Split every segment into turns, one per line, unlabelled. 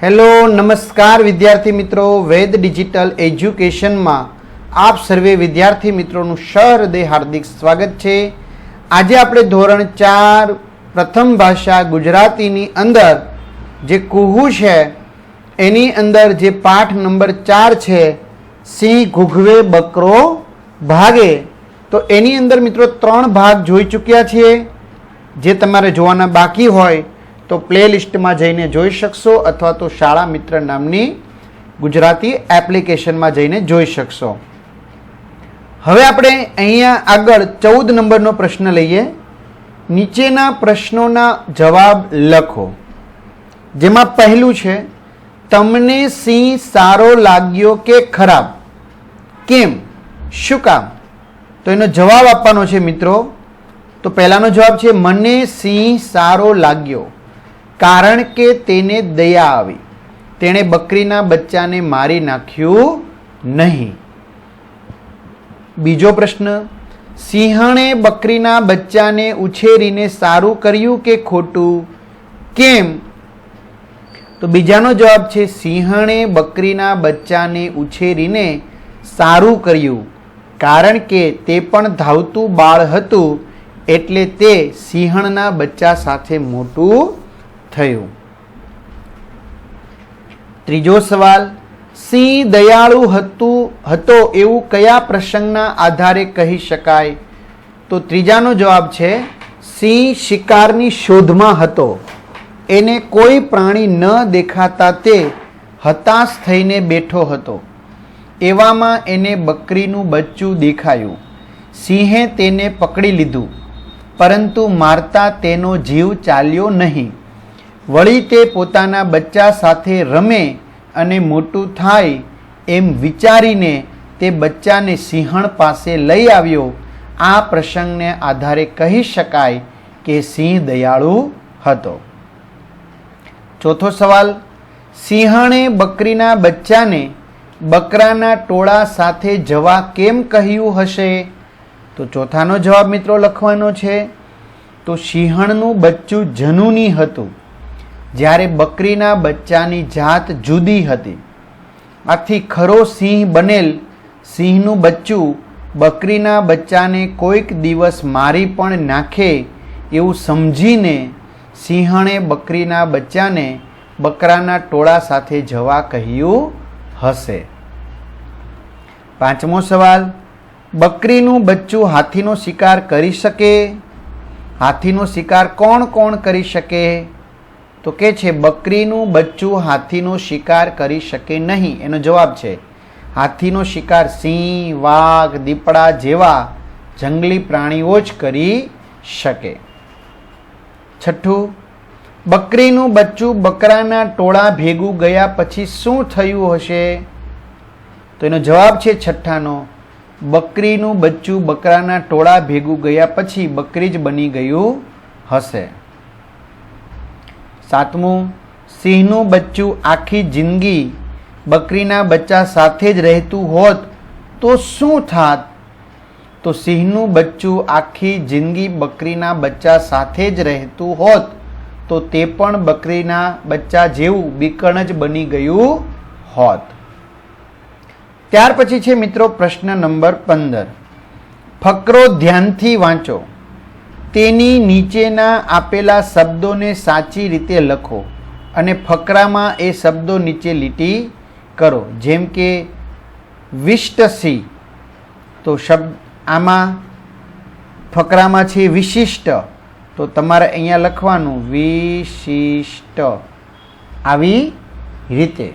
Hello, નમસ્કાર વિદ્યાર્થી મિત્રો. વેદ ડિજિટલ એજ્યુકેશનમાં આપ સર્વે વિદ્યાર્થી મિત્રોનું સહૃદય હાર્દિક સ્વાગત છે. આજે આપણે ધોરણ ચાર પ્રથમ ભાષા ગુજરાતીની અંદર જે કુહુ છે, એની અંદર જે પાઠ નંબર ચાર છે, સિંહ ઘૂઘવે બકરો ભાગે. તો એની અંદર મિત્રો ત્રણ ભાગ જોઈ ચૂક્યા છીએ. જે તમારે જોવાના બાકી હોય તો પ્લેલિસ્ટમાં જઈને જોઈ શકશો અથવા તો શાળા મિત્ર નામની ગુજરાતી એપ્લિકેશનમાં જઈને જોઈ શકશો. હવે આપણે અહીંયા આગળ ચૌદ નંબરનો પ્રશ્ન લઈએ. નીચેના પ્રશ્નોના જવાબ લખો. જેમાં પહેલું છે, તમને સિંહ સારો લાગ્યો કે ખરાબ? કેમ? શું કામ? તો એનો જવાબ આપવાનો છે મિત્રો. તો પહેલાંનો જવાબ છે, મને સિંહ સારો લાગ્યો. કારણ કે તેને દયા આવી. તેણે બકરીના બચ્ચાને મારી નાખ્યું નહીં. બીજો પ્રશ્ન, સિંહણે બકરીના બચ્ચાને ઉછેરીને સારું કર્યું કે ખોટું? કેમ? તો બીજાનો જવાબ છે, સિંહણે બકરીના બચ્ચાને ઉછેરીને સારું કર્યું, કારણ કે તે પણ ધાવતું બાળ હતું, એટલે તે સિંહણના બચ્ચા સાથે મોટું થયું. ત્રીજો સવાલ, સિંહ દયાળુ હતું, હતો એવું કયા પ્રસંગના આધારે કહી શકાય? તો ત્રીજાનો જવાબ છે, સિંહ શિકારની શોધમાં હતો. એને કોઈ પ્રાણી ન દેખાતા તે હતાશ થઈને બેઠો હતો. એવામાં એને બકરીનું બચ્ચું દેખાયું. સિંહે તેને પકડી લીધું, પરંતુ મારતા તેનો જીવ ચાલ્યો નહીં. વળી તે પોતાના બચ્ચા સાથે રમે અને મોટું થાય એમ વિચારીને તે બચ્ચાને સિંહણ પાસે લઈ આવ્યો. આ પ્રસંગને આધારે કહી શકાય કે સિંહ દયાળુ હતો. ચોથો સવાલ, સિંહણે બકરીના બચ્ચાને બકરાના ટોળા સાથે જવા કેમ કહ્યું હશે? તો ચોથાનો જવાબ મિત્રો લખવાનો છે, તો સિંહણનું બચ્ચું જનુની હતું. જ્યારે બકરીના બચ્ચાની જાત જુદી હતી. આથી ખરો સિંહ બનેલ, સિંહનું બચ્ચું બકરીના બચ્ચાને કોઈક દિવસ મારી પણ નાખે એવું સમજીને સિંહણે બકરીના બચ્ચાને બકરાના ટોળા સાથે જવા કહ્યું હશે. પાંચમો સવાલ, બકરીનું બચ્ચું હાથીનો શિકાર કરી શકે? હાથીનો શિકાર કોણ કોણ કરી શકે? તો કે છે, બકરીનું, બચ્ચું હાથીનો શિકાર કરી શકે નહીં. એનો જવાબ છે, હાથીનો શિકાર સિંહ, વાઘ, દીપડા જેવા જંગલી પ્રાણીઓ જ કરી શકે. છઠ્ઠું, બકરીનું, બચ્ચું, બકરાના ટોળા ભેગું ગયા પછી શું થયું હશે? તો એનો જવાબ છે છઠ્ઠાનો, બકરીનું, બચ્ચું, બકરાના ટોળા ભેગું ગયા પછી બકરી જ બની ગયું હશે. સાતમું, સિંહનું બચ્ચું આખી જિંદગી બકરીના બચ્ચા સાથે જ રહેતું હોત તો શું થાત? તો સિંહનું બચ્ચું આખી જિંદગી બકરીના બચ્ચા સાથે જ રહેતું હોત તો તે પણ બકરીના બચ્ચા જેવું બીકણ જ બની ગયું હોત. ત્યાર પછી છે મિત્રો પ્રશ્ન નંબર પંદર. ફકરો ધ્યાનથી વાંચો. તેની નીચેના આપેલા શબ્દોને સાચી રીતે લખો અને ફકરામાં એ શબ્દો નીચે લીટી કરો. જેમ કે વિષ્ટસી તો શબ્દ આમાં ફકરામાં છે વિશિષ્ટ. તો તમારે અહીંયા લખવાનું, વિશિષ્ટ. આવી રીતે.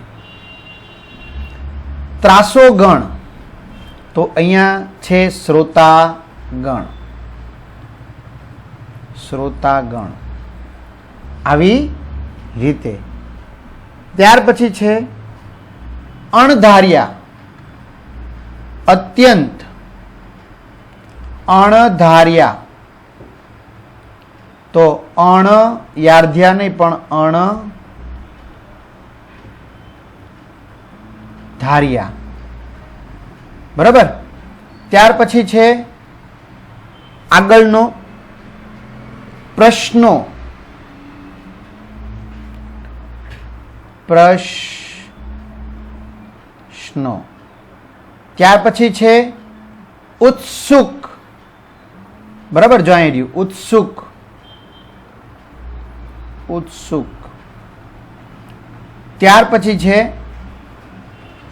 ત્રાસો ગણ તો અહીંયા છે શ્રોતાગણ. શ્રોતાગણ. આવી રીતે. ત્યાર પછી છે અણધાર્યા. અત્યંત અણધાર્યા. તો અણ યાર્ધ્યા નહીં, પણ અણ ધાર્યા. બરાબર? ત્યાર પછી છે આગળનો પ્રશ્નો. પ્રશ્નો. ત્યાર પછી છે ઉત્સુક. બરાબર જો અહીં રહ્યું? ઉત્સુક. ઉત્સુક. ત્યાર પછી છે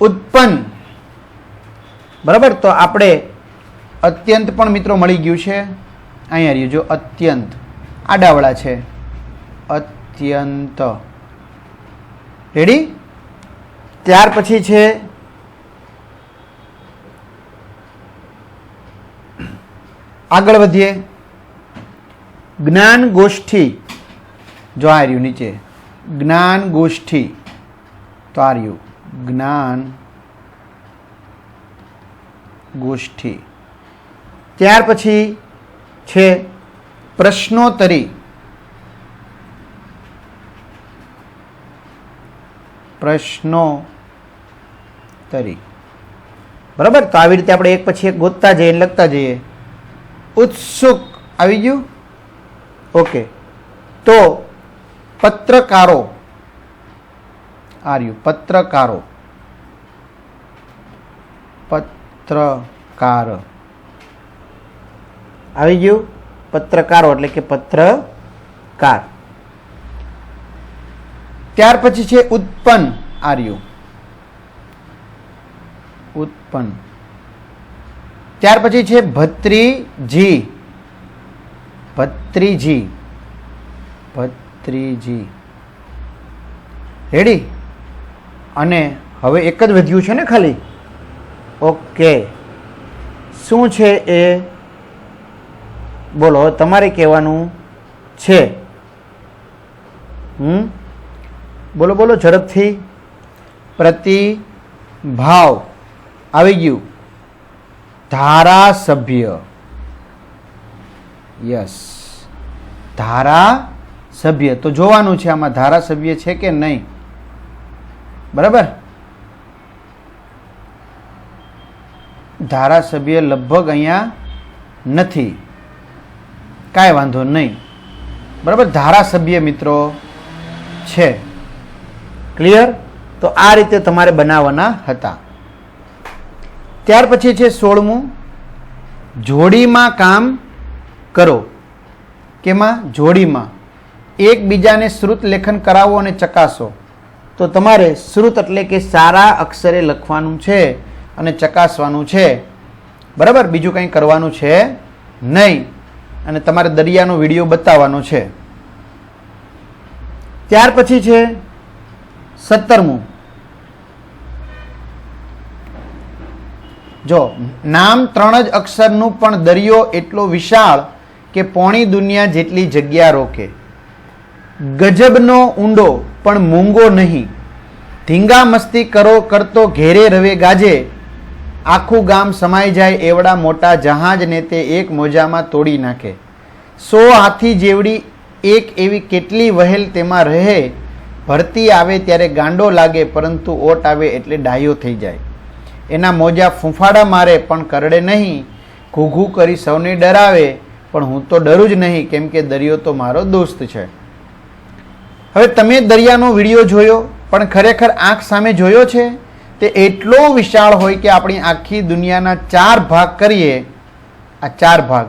ઉત્પન્ન. બરાબર? તો આપણે અત્યંત પણ મિત્રો મળી ગયું છે. અહીંયા રહ્યું જો અત્યંત. આડાવડા છે. અત્યંત. રેડી ત્યાર પછી છે. આગળ વધીએ. જ્ઞાન ગોષ્ઠી. જો આ રહ્યું નીચે. જ્ઞાન ગોષ્ઠી. તો આ રહ્યું. જ્ઞાન ગોષ્ઠી. ત્યાર પછી છે. પ્રશ્નોત્તરી. પ્રશ્નોત્તરી. બરાબર? તો આવી રીતે આપણે એક પછી એક ગોતતા જઈએ લખતા જઈએ. ઉત્સુક. આવી ગયું? ઓકે તો પત્રકારો. આર્યુ પત્રકારો. પત્રકાર. આવી ગયું? પત્રકારો એટલે કે પત્રકાર. ત્યાર પછી છે ઉત્પન્ન આર્યુ. ઉત્પન્ન. ત્યાર પછી છે ભત્રીજી. ભત્રીજી. ભત્રીજી. રેડી અને હવે એક જ વધ્યું છે ને ખાલી? ઓકે શું છે એ બોલો તમારે કહેવાનું છે. હમ? બોલો બોલો, ઝડપથી. પ્રતિભાવ. આવી ગયું. ધારાસભ્ય. યસ. ધારાસભ્ય. તો જોવાનું છે આમાં ધારાસભ્ય છે કે નહીં? બરાબર? ધારાસભ્ય લગભગ અહીંયા નથી. કાંઈ વાંધો નહીં. બરાબર? ધારાસભ્ય મિત્રો છે. ક્લિયર તો આ રીતે તમારે બનાવવાના હતા. ત્યાર પછી છે સોળમું. જોડીમાં કામ કરો. કેમાં? જોડીમાં. એકબીજાને શ્રુત લેખન કરાવો અને ચકાસો. તો તમારે શ્રુત એટલે કે સારા અક્ષરે લખવાનું છે અને ચકાસવાનું છે. બરાબર? બીજું કંઈ કરવાનું છે નહીં. અને તમારે દરિયાનો વીડિયો બતાવવાનો છે. ત્યાર પછી છે સત્તરમું. જો, નામ ત્રણ જ અક્ષરનું પણ દરિયો એટલો વિશાળ કે પોણી દુનિયા જેટલી જગ્યા રોકે. ગજબનો ઊંડો, પણ મૂંગો નહીં. ધીંગા મસ્તી કરો, કરતો ઘેરે રવે ગાજે. આખું ગામ સમાઈ જાય એવડા મોટા જહાજને તે એક મોજામાં તોડી નાખે. સો હાથી જેવડી એક એવી કેટલી વહેલ તેમાં રહે, ભરતી આવે ત્યારે ગાંડો લાગે પરંતુ ઓટ આવે એટલે ડાયો થઈ જાય. એના મોજા ફૂંફાડા મારે પણ કરડે નહીં, ઘૂઘું કરી સૌને ડરાવે, પણ હું તો ડરું જ નહીં કેમ કે દરિયો તો મારો દોસ્ત છે. હવે તમે દરિયાનો વીડિયો જોયો, પણ ખરેખર આંખ સામે જોયો છે? તે એટલો વિશાળ હોય કે આપણી આખી દુનિયાના ચાર ભાગ કરીએ, આ ચાર ભાગ.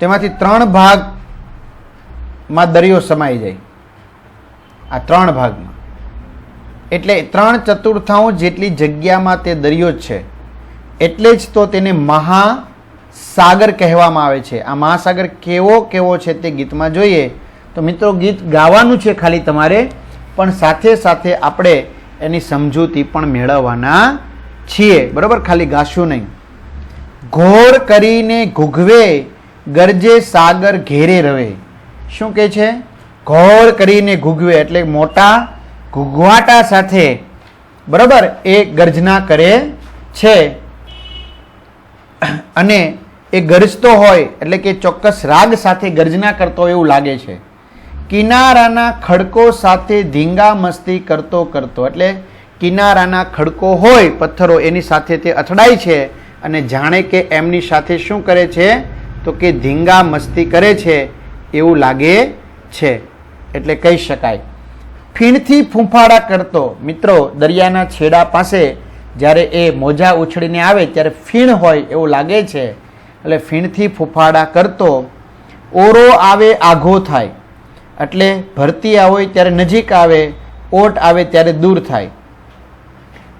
તેમાંથી ત્રણ ભાગમાં દરિયો સમાઈ જાય. આ ત્રણ ભાગમાં. એટલે ત્રણ ચતુર્થાંશ જેટલી જગ્યામાં તે દરિયો છે. એટલે જ તો તેને મહાસાગર કહેવામાં આવે છે. આ મહાસાગર કેવો કેવો છે તે ગીતમાં જોઈએ. તો મિત્રો, ગીત ગાવાનું છે ખાલી તમારે, પણ સાથે સાથે આપણે એની સમજૂતી પણ મેળવવાના છીએ. બરાબર? ખાલી ગાશું નહીં. ઘોર કરીને ઘૂઘવે, ગરજે સાગર ઘેરે રવે. શું કહે છે? ઘોર કરીને ઘૂઘવે એટલે મોટા ઘૂઘવાટા સાથે. બરાબર? એ ગર્જના કરે છે. અને એ ગરજતો હોય એટલે કે ચોક્કસ રાગ સાથે ગર્જના કરતો હોય એવું લાગે છે. કિનારાના ખડકો સાથે ધીંગા મસ્તી કરતો કરતો, એટલે કિનારાના ખડકો હોય પથ્થરો, એની સાથે તે અથડાય છે અને જાણે કે એમની સાથે શું કરે છે? તો કે ધીંગા મસ્તી કરે છે, એવું લાગે છે. એટલે કહી શકાય. ફીણથી ફૂંફાડા કરતો. મિત્રો, દરિયાના છેડા પાસે જ્યારે એ મોજા ઉછળીને આવે, ત્યારે ફીણ હોય એવું લાગે છે. એટલે ફીણથી ફૂંફાડા કરતો. ઓરો આવે, આઘો થાય. એટલે ભરતી હોય ત્યારે નજીક આવે, ઓટ આવે ત્યારે દૂર થાય.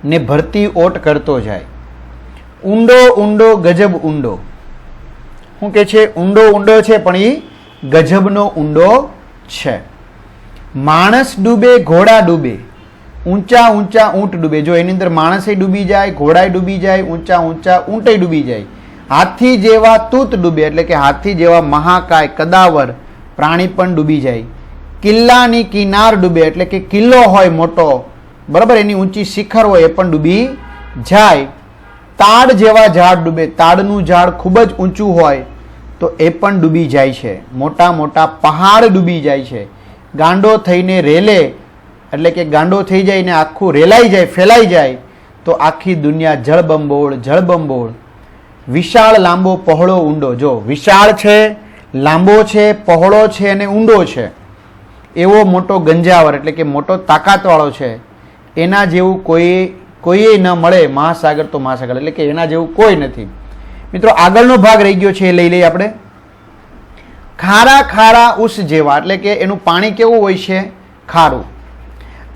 ને ભરતી ઓટ કરતો જાય. ઊંડો ઊંડો, ગજબ ઊંડો. શું કે છે? ઊંડો ઊંડો છે, પણ એ ગજબનો ઊંડો છે. માણસ ડૂબે, ઘોડા ડૂબે. ઊંચા ઊંચા ઊંટ ડૂબે. જો એની અંદર માણસે ડૂબી જાય, ઘોડાય ડૂબી જાય, ઊંચા ઊંચા ઊંટે ડૂબી જાય. હાથી જેવા તૂત ડૂબે, એટલે કે હાથી જેવા મહાકાય, કદાવર પ્રાણી પણ ડૂબી જાય. કિલ્લાની કિનાર ડૂબે એટલે કે કિલ્લો હોય મોટો, બરાબર? એની ઊંચી શિખર હોય એ પણ ડૂબી જાય. તાડ જેવા ઝાડ ડૂબે. તાડનું ઝાડ ખૂબ જ ઊંચું હોય તો એ પણ ડૂબી જાય છે. મોટા મોટા પહાડ ડૂબી જાય છે. ગાંડો થઈને રેલે, એટલે કે ગાંડો થઈ જાય ને આખું રેલાઈ જાય, ફેલાઈ જાય, તો આખી દુનિયા જળબંબોળ જળબંબોળ. વિશાળ લાંબો પહોળો ઊંડો. જો, વિશાળ છે લાંબો છે, પહોળો છે અને ઊંડો છે. એવો મોટો ગંજાવર એટલે કે મોટો તાકાતવાળો છે, એના જેવું કોઈ, કોઈએ ન મળે મહાસાગર તો મહાસાગર, એટલે કે એના જેવું કોઈ નથી. મિત્રો, આગળનો ભાગ રહી ગયો છે, એ લઈ લઈએ આપણે. ખારા ખારા ઉસ જેવા, એટલે કે એનું પાણી કેવું હોય છે? ખારું.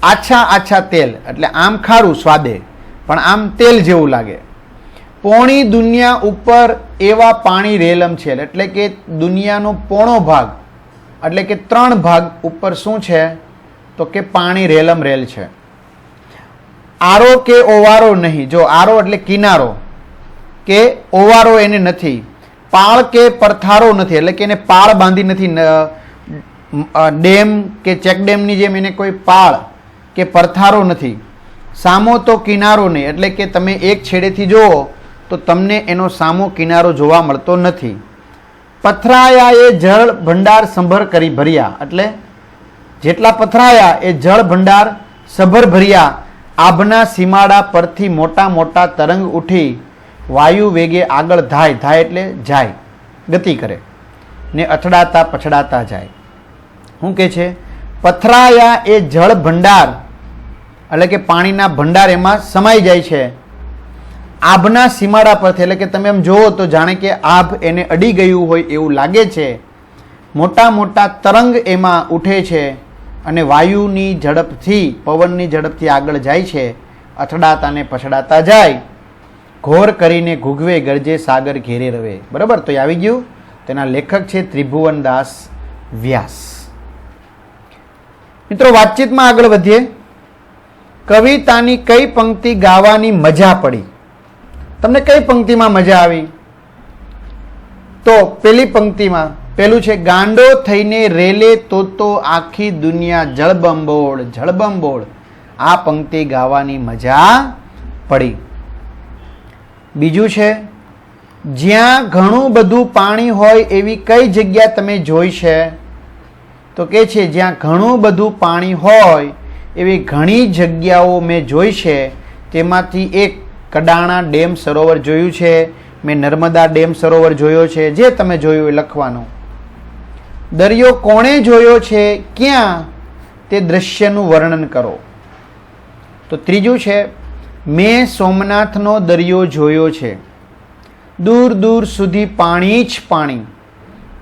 આછા આછા તેલ, એટલે આમ ખારું સ્વાદે, પણ આમ તેલ જેવું લાગે. પોણી દુનિયા ઉપર એવા પાણી રેલમ છે. એટલે કે દુનિયાનો પોણો ભાગ, એટલે કે ત્રણ ભાગ ઉપર શું છે? તો કે પાણી રેલમ રેલ છે. આરો કે ઓવારો નહીં. જો આરો એટલે કિનારો, કે ઓવારો એને નથી. પાળ કે પરથારો નથી. એટલે કે એને પાળ બાંધી નથી. ડેમ કે ચેક ડેમની જેમ એને કોઈ પાળ કે પરથારો નથી. સામો તો કિનારો નહીં. એટલે કે તમે એક છેડેથી જુઓ તો તમને એનો સામો કિનારો જોવા મળતો નથી. પથરાયા એ જળ ભંડાર સંભર કરી ભર્યા. એટલે જેટલા પથરાયા એ જળ ભંડાર સભર ભર્યા. આભના સીમાડા પરથી મોટા મોટા તરંગ ઉઠી વાયુ વેગે આગળ ધાય ધાય એટલે જાય. ગતિ કરે ને અથડાતા પછડાતા જાય. શું કે છે, પથરાયા એ જળ ભંડાર એટલે કે પાણીના ભંડાર એમાં સમાઈ જાય છે. આભના સીમાડા પરથી, એટલે કે તમે એમ જુઓ તો જાણે કે આભ એને અડી ગયું હોય એવું લાગે છે. મોટા મોટા તરંગ એમાં ઉઠે છે અને વાયુની ઝડપથી, પવનની ઝડપથી આગળ જાય છે અથડાતા ને પછડાતા જાય. ઘોર કરીને ઘૂઘવે, ગરજે, સાગર ઘેરે રવે. બરાબર? તો એ આવી ગયું. તેના લેખક છે ત્રિભુવનદાસ વ્યાસ. મિત્રો, વાતચીતમાં આગળ વધીએ. કવિતાની કઈ પંક્તિ ગાવાની મજા પડી? તમને કઈ પંક્તિમાં મજા આવી? તો પેલી પંક્તિમાં, પેલું છે, ગાંડો થઈને રેલે તો તો આખી દુનિયા જળબંબોળ જળબંબોળ આ પંક્તિ ગાવાની મજા પડી. બીજું છે, જ્યાં ઘણું બધું પાણી હોય એવી કઈ જગ્યા તમે જોઈ છે? તો કે છે, જ્યાં ઘણું બધું પાણી હોય એવી ઘણી જગ્યાઓ મેં જોઈ છે, તેમાંથી એક કડાણા ડેમ સરોવર જોયું છે? મેં નર્મદા ડેમ સરોવર જોયો છે. જે તમે જોયું એ લખવાનું. દરિયો કોણે જોયો છે? ક્યાં? તે દ્રશ્યનું વર્ણન કરો. તો ત્રીજું છે, મેં સોમનાથનો દરિયો જોયો છે. દૂર દૂર સુધી પાણી જ પાણી.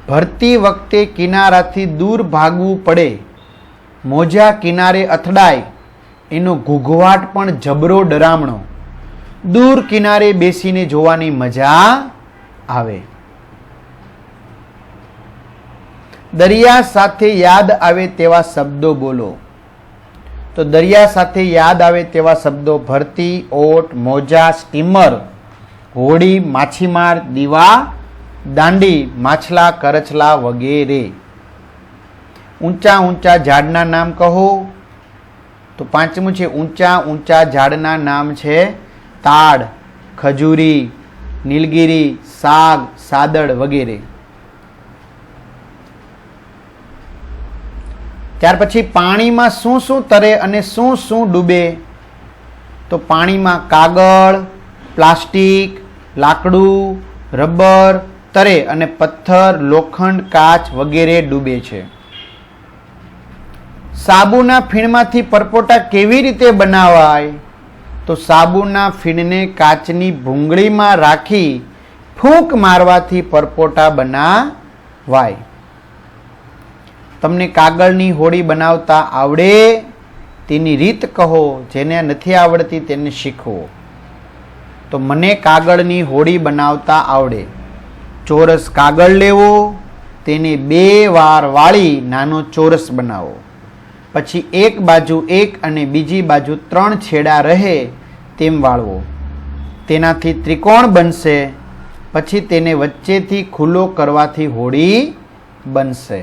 ભરતી વખતે કિનારાથી દૂર ભાગવું પડે. મોજા કિનારે અથડાય. એનો ઘૂઘવાટ પણ જબરો ડરામણો. દૂર કિનારે બેસીને જોવાની મજા આવે. દરિયા સાથે યાદ આવે તેવા શબ્દો બોલો. તો દરિયા સાથે યાદ આવે તેવા શબ્દો ભરતી, ઓટ, મોજા, સ્ટીમર, હોડી, માછીમાર, દીવા, દાંડી, માછલા, કરચલા વગેરે. ઊંચા ઊંચા ઝાડના નામ કહો. તો પાંચમું છે, ઊંચા ઊંચા ઝાડના નામ છે તાડ, ખજૂરી, નીલગીરી, સાગ સાદડ વગેરે. ત્યાર પછી પાણીમાં શું શું તરે અને શું શું ડૂબે? તો પાણીમાં કાગળ, પ્લાસ્ટિક, લાકડું, રબર તરે અને પથ્થર, લોખંડ, કાચ વગેરે ડૂબે છે. સાબુના ફીણમાંથી પરપોટા કેવી રીતે બનાવાય? તો સાબુના ફીણને કાચની ભૂંગળીમાં રાખી ફૂંક મારવાથી પરપોટા બનાવાય. તમને કાગળની હોડી બનાવતા આવડે તેની રીત કહો, જેને નથી આવડતી તેને શીખવો. તો મને કાગળની હોડી બનાવતા આવડે. ચોરસ કાગળ લેવો, તેને બે વાર વાળી નાનો ચોરસ બનાવો. પછી એક બાજુ એક અને બીજી બાજુ ત્રણ છેડા રહે તેમ વાળવો. તેનાથી ત્રિકોણ બનશે, પછી તેને વચ્ચેથી ખુલ્લો કરવાથી હોડી બનશે.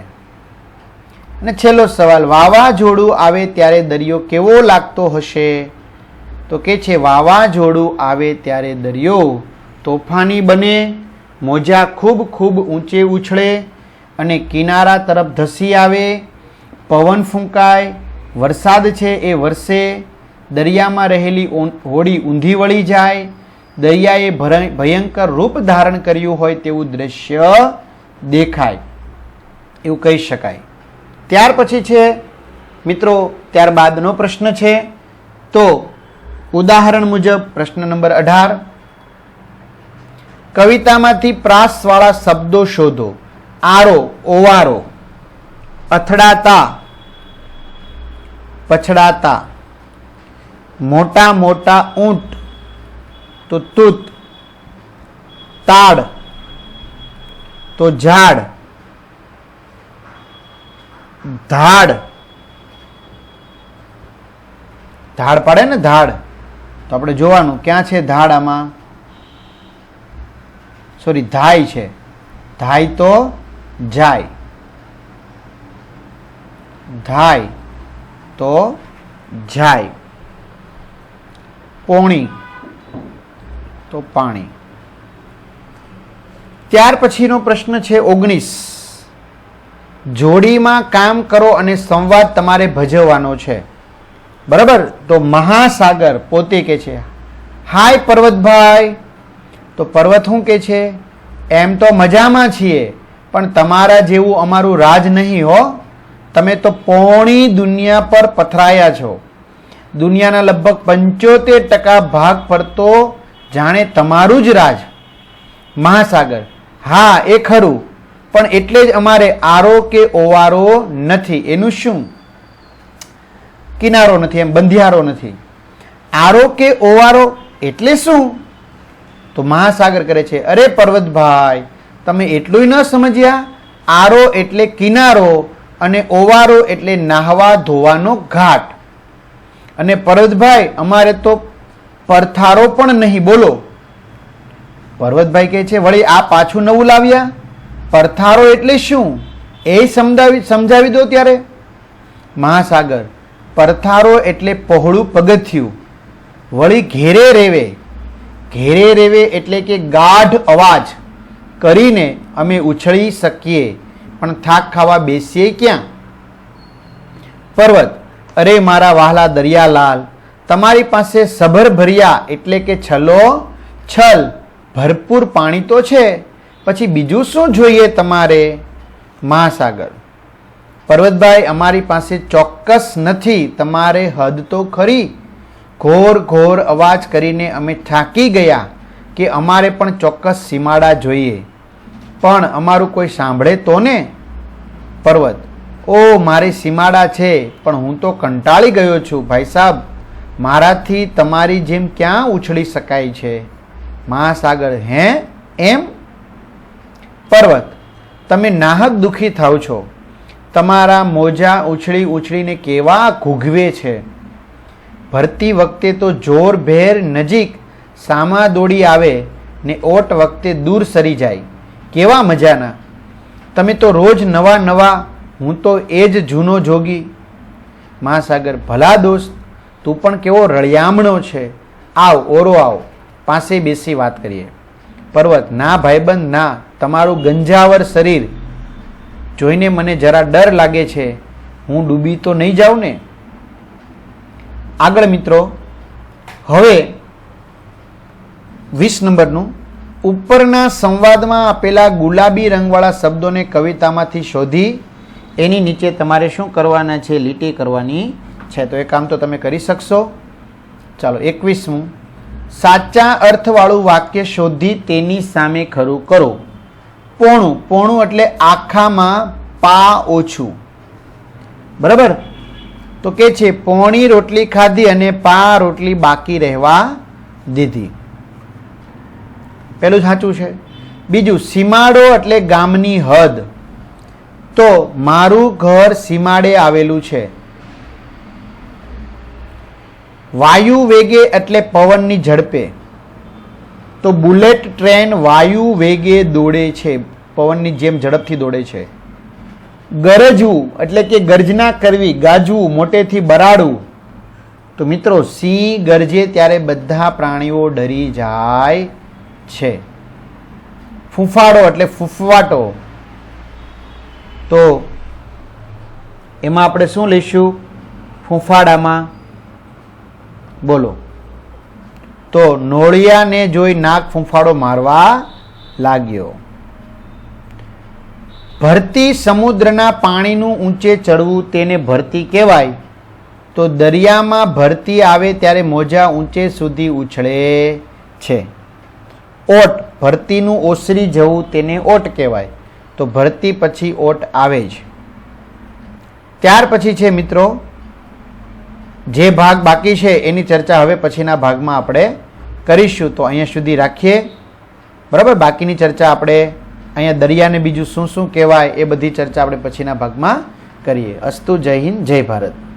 અને છેલ્લો સવાલ, વાવાઝોડું આવે ત્યારે દરિયો કેવો લાગતો હશે? તો કે છે, વાવાઝોડું આવે ત્યારે દરિયો તોફાની બને, મોજા ખૂબ ખૂબ ઊંચે ઉછળે અને કિનારા તરફ ધસી આવે પવન ફૂંકાય, વરસાદ છે એ વરસે, દરિયામાં રહેલી હોડી ઊંધી વળી જાય, દરિયાએ ભયંકર રૂપ ધારણ કર્યું હોય તેવું દ્રશ્ય દેખાય. એવું કહી શકાય. ત્યાર પછી છે, મિત્રો, ત્યારબાદનો પ્રશ્ન છે, તો ઉદાહરણ મુજબ પ્રશ્ન નંબર અઢાર. કવિતામાંથી પ્રાસવાળા શબ્દો શોધો. આરો, ઓવારો. અથડાતા, પછડાતા. મોટા મોટા ઊંટ, તો તૂત. તાડ, તો ઝાડ. ધાડ. ધાડ પડે ને ધાડ? તો આપણે જોવાનું, ક્યાં છે ધાડ આમાં? સોરી ધાય છે. ધાય તો જાય. ધાય તો જાય. પોણી તો પાણી. ત્યાર પછીનો પ્રશ્ન છે ઓગણીસ. જોડીમાં કામ કરો અને સંવાદ તમારે ભજવવાનો છે. બરાબર? તો મહાસાગર પોતે કે છે? હાય પર્વતભાઈ. તો પર્વત શું કે છે? એમ તો મજામાં છીએ, પણ તમારા જેવું અમારું રાજ નહીં હો. તમે તો પોણી દુનિયા પર પથરાયા છો. દુનિયાના લગભગ પંચોતેર ટકા ભાગ પડતો જાણે તમારું જ રાજ. મહાસાગર, હા, એ ખરું, પણ એટલે જ અમારે આરો કે ઓવારો નથી. એનું શું? કિનારો નથી એમ, બંધિયારો નથી. આરો કે ઓવારો એટલે શું? તો મહાસાગર કરે છે, અરે પર્વતભાઈ, તમે એટલું ન સમજ્યા? આરો એટલે કિનારો અને ઓવારો એટલે નાહવા ધોવાનો ઘાટ. અને પરવતભાઈ અમારે તો પરથારો પણ નહીં, બોલો. પર્વતભાઈ કહે છે, વળી આ પાછું નવું લાવ્યા? પરથારો એટલે શું? એ સમજાવી સમજાવી દો ત્યારે. મહાસાગર, પરથારો એટલે પહોળું પગથિયું. વળી ઘેરે રેવે. ઘેરે રેવે એટલે કે ગાઢ અવાજ. કરીને અમે ઉછળી શકીએ. પણ થાક ખાવા બેસીએ ક્યાં? પર્વત, અરે મારા વહાલા દરિયાલાલ, તમારી પાસે સભર ભર્યા એટલે કે છલો, છલ, ભરપૂર પાણી તો છે, પછી બીજું શું જોઈએ તમારે? મહાસાગર. પર્વતભાઈ, અમારી પાસે ચોક્કસ નથી, તમારે હદ તો ખરી. ઘોર ઘોર અવાજ કરીને અમે થાકી ગયા કે અમારે પણ ચોક્કસ સીમાડા જોઈએ. પણ અમારું કોઈ સાંભળે તો ને? પર્વત, ઓ મારી સીમાડા છે, પણ હું તો કંટાળી ગયો છું, ભાઈ સાહેબ મારાથી તમારી જેમ ક્યાં ઉછળી શકાય છે? મહાસાગર હે એમ? પર્વત, તમે નાહક દુઃખી થાવ છો. તમારા મોજા ઉછળી ઉછળીને કેવા ઘૂઘવે છે? ભરતી વખતે તો જોર ભેર નજીક સામા દોડી આવે ને ઓટ વખતે દૂર સરી જાય. કેવા મજાના? તમે તો રોજ નવા નવા, હું તો એ જ જૂનો જોગી. મહાસાગર, ભલા દોસ્ત, તું પણ કેવો રળિયામણો છે. આવ, ઓરો આવ, પાસે બેસી વાત કરીએ. પર્વત, ના ભાઈબંધ, ના, તમારું ગંજાવર શરીર. જોઈને મને જરા ડર લાગે છે. હું ડૂબી તો નહીં જાઉં ને? આગળ મિત્રો, હવે વીસ નંબરનું ઉપરના સંવાદમાં આપેલા ગુલાબી રંગવાળા શબ્દોને કવિતામાંથી શોધી એની નીચે તમારે શું કરવાના છે, લીટી કરવાની છે. તો એ કામ તો તમે કરી શકશો. ચાલો, એકવીસમું. સાચા અર્થવાળું વાક્ય શોધી તેની સામે ખરું કરો. પોણું. પોણું એટલે આખામાં પા ઓછું. બરાબર? તો કે છે, પોણી રોટલી ખાધી અને પા રોટલી બાકી રહેવા દીધી. પેલું સાચું છે. બીજું, સીમાડો એટલે ગામની હદ. તો મારું ઘર સીમાડે આવેલું છે. વાયુ વેગે એટલે પવનની ઝડપે. તો બુલેટ ટ્રેન વાયુ વેગે દોડે છે. પવનની જેમ ઝડપથી દોડે છે. ગરજવું એટલે કે ગર્જના કરવી, ગાજવું, મોટેથી બરાડવું. તો મિત્રો, સિંહ ગરજે ત્યારે બધા પ્રાણીઓ ડરી જાય. છે. ફૂંફાડો એટલે ફૂફવાટો. તો એમાં આપણે શું લઈશું? ફૂંફાડામાં બોલો. તો નોળિયાને જોઈ નાક ફૂંફાડો મારવા લાગ્યો. ભરતી સમુદ્રના પાણીનું ઊંચે ચડવું તેને ભરતી કહેવાય. તો દરિયામાં ભરતી આવે ત્યારે મોજા ઊંચે સુધી ઉછળે છે. ઓટ, ભરતીનું ઓસરી જવું તેને ઓટ કહેવાય. તો ભરતી પછી ઓટ આવે જ. ત્યાર પછી છે મિત્રો, જે ભાગ બાકી છે એની ચર્ચા હવે પછીના ભાગમાં આપણે કરીશું. તો અહીંયા સુધી રાખીએ. બરાબર? બાકીની ચર્ચા આપણે અહીંયા દરિયાને બીજું શું શું કહેવાય એ બધી ચર્ચા આપણે પછીના ભાગમાં કરીએ. અસ્તુ જય હિન્દ, જય ભારત.